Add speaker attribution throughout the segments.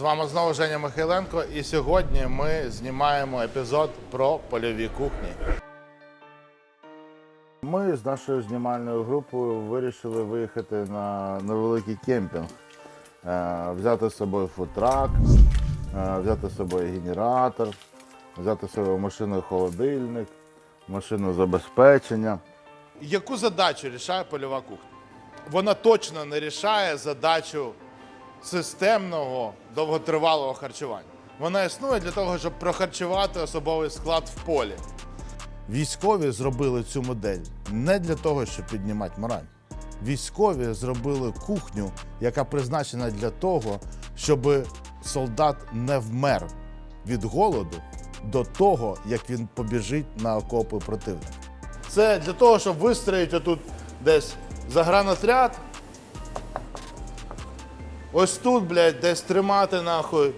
Speaker 1: З вами знову Женя Михайленко, і сьогодні ми знімаємо епізод про польові кухні. Ми з нашою знімальною групою вирішили виїхати на невеликий кемпінг, Е, взяти з собою фудтрак, е, взяти з собою генератор, взяти з собою машину холодильник, машину забезпечення. Яку задачу рішає польова кухня? Вона точно не рішає задачу системного довготривалого харчування. Вона існує для того, щоб прохарчувати особовий склад в полі. Військові зробили цю модель не для того, щоб піднімати мораль. Військові зробили кухню, яка призначена для того, щоб солдат не вмер від голоду до того, як він побіжить на окопи противника. Це для того, щоб вистроїти отут десь загранотряд, Ось тут, блядь, десь тримати нахуй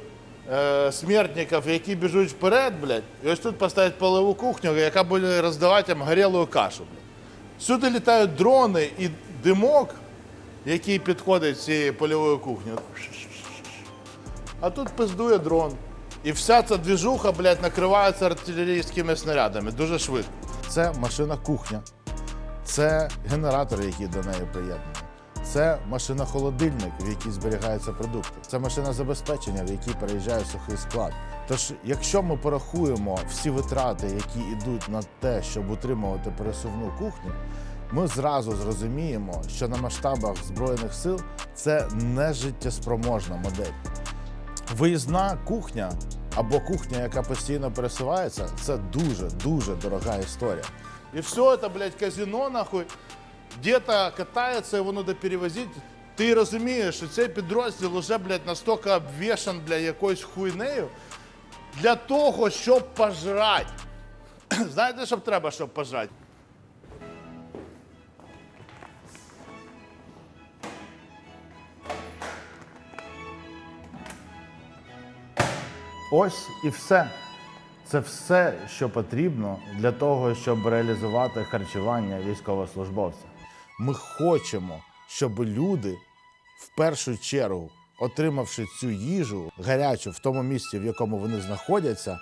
Speaker 1: е, смертників, які біжуть вперед, блядь, і ось тут поставити полову кухню, яка буде роздавати їм горілу кашу. Блядь. Сюди літають дрони і димок, який підходить з цієї польової кухні. А тут пиздує дрон. І вся ця двіжуха, блядь, накривається артилерійськими снарядами дуже швидко. Це машина кухня, це генератор, який до неї приєднаний. Це машина холодильник, в якій зберігаються продукти. Це машина забезпечення, в якій переїжджає сухий склад. Тож, якщо ми порахуємо всі витрати, які йдуть на те, щоб утримувати пересувну кухню, ми зразу зрозуміємо, що на масштабах збройних сил це не життєспроможна модель. Виїзна кухня або кухня, яка постійно пересувається, це дуже дуже дорога історія. І все це, блядь, казино, нахуй, где-то катається, його треба перевозити. Ти розумієш, що цей підрозділ вже, блядь, настільки обвішан, блядь, якоюсь хуйнею для того, щоб пожрати. Знаєте, що треба, щоб пожрати? Ось і все. Це все, що потрібно для того, щоб реалізувати харчування військовослужбовця. Ми хочемо, щоб люди в першу чергу, отримавши цю їжу гарячу в тому місці, в якому вони знаходяться,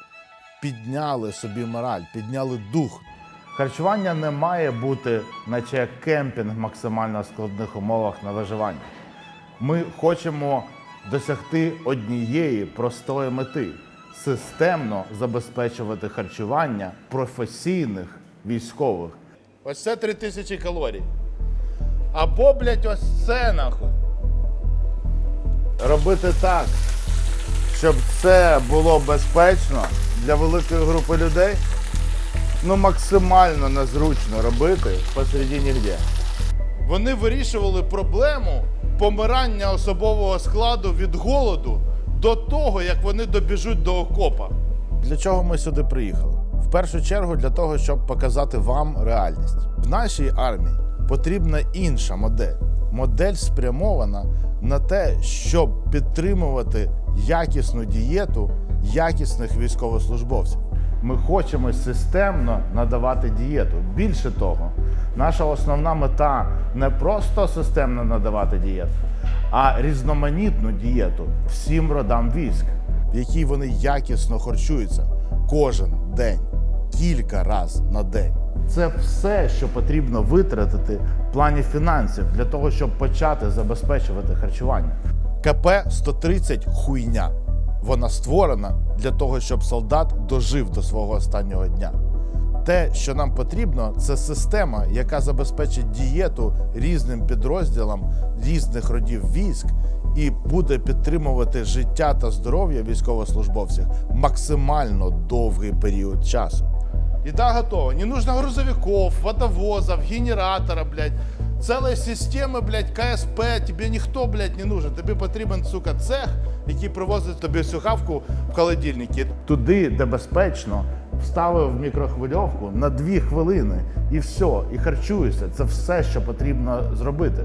Speaker 1: підняли собі мораль, підняли дух. Харчування не має бути, наче як кемпінг в максимально складних умовах на виживання. Ми хочемо досягти однієї простої мети системно забезпечувати харчування професійних військових. Ось це 3000 калорій. Або, блядь, ось це нахуй. Робити так, щоб це було безпечно для великої групи людей. Ну, максимально незручно робити посереді нігде. Вони вирішували проблему помирання особового складу від голоду до того, як вони добіжуть до окопа. Для чого ми сюди приїхали? В першу чергу для того, щоб показати вам реальність. В нашій армії потрібна інша модель. Модель спрямована на те, щоб підтримувати якісну дієту якісних військовослужбовців. Ми хочемо системно надавати дієту. Більше того, наша основна мета не просто системно надавати дієту, а різноманітну дієту всім родам військ, в якій вони якісно харчуються кожен день, кілька разів на день. Це все, що потрібно витратити в плані фінансів для того, щоб почати забезпечувати харчування. КП 130 хуйня. Вона створена для того, щоб солдат дожив до свого останнього дня. Те, що нам потрібно, це система, яка забезпечить дієту різним підрозділам різних родів військ і буде підтримувати життя та здоров'я військовослужбовців максимально довгий період часу. Еда готова. Не нужно грузовиков, водовозов, генератора, блядь. Целой системи, блядь, КСП, тебе ніхто, блядь, не нужен. Тобі потрібен, сука, цех, який привозить тобі всю хавку в холодильники. Туди, де безпечно, вставив мікрохвильовку на дві хвилини і все, і харчуєшся. Це все, що потрібно зробити.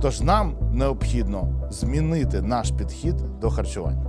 Speaker 1: Тож нам необхідно змінити наш підхід до харчування.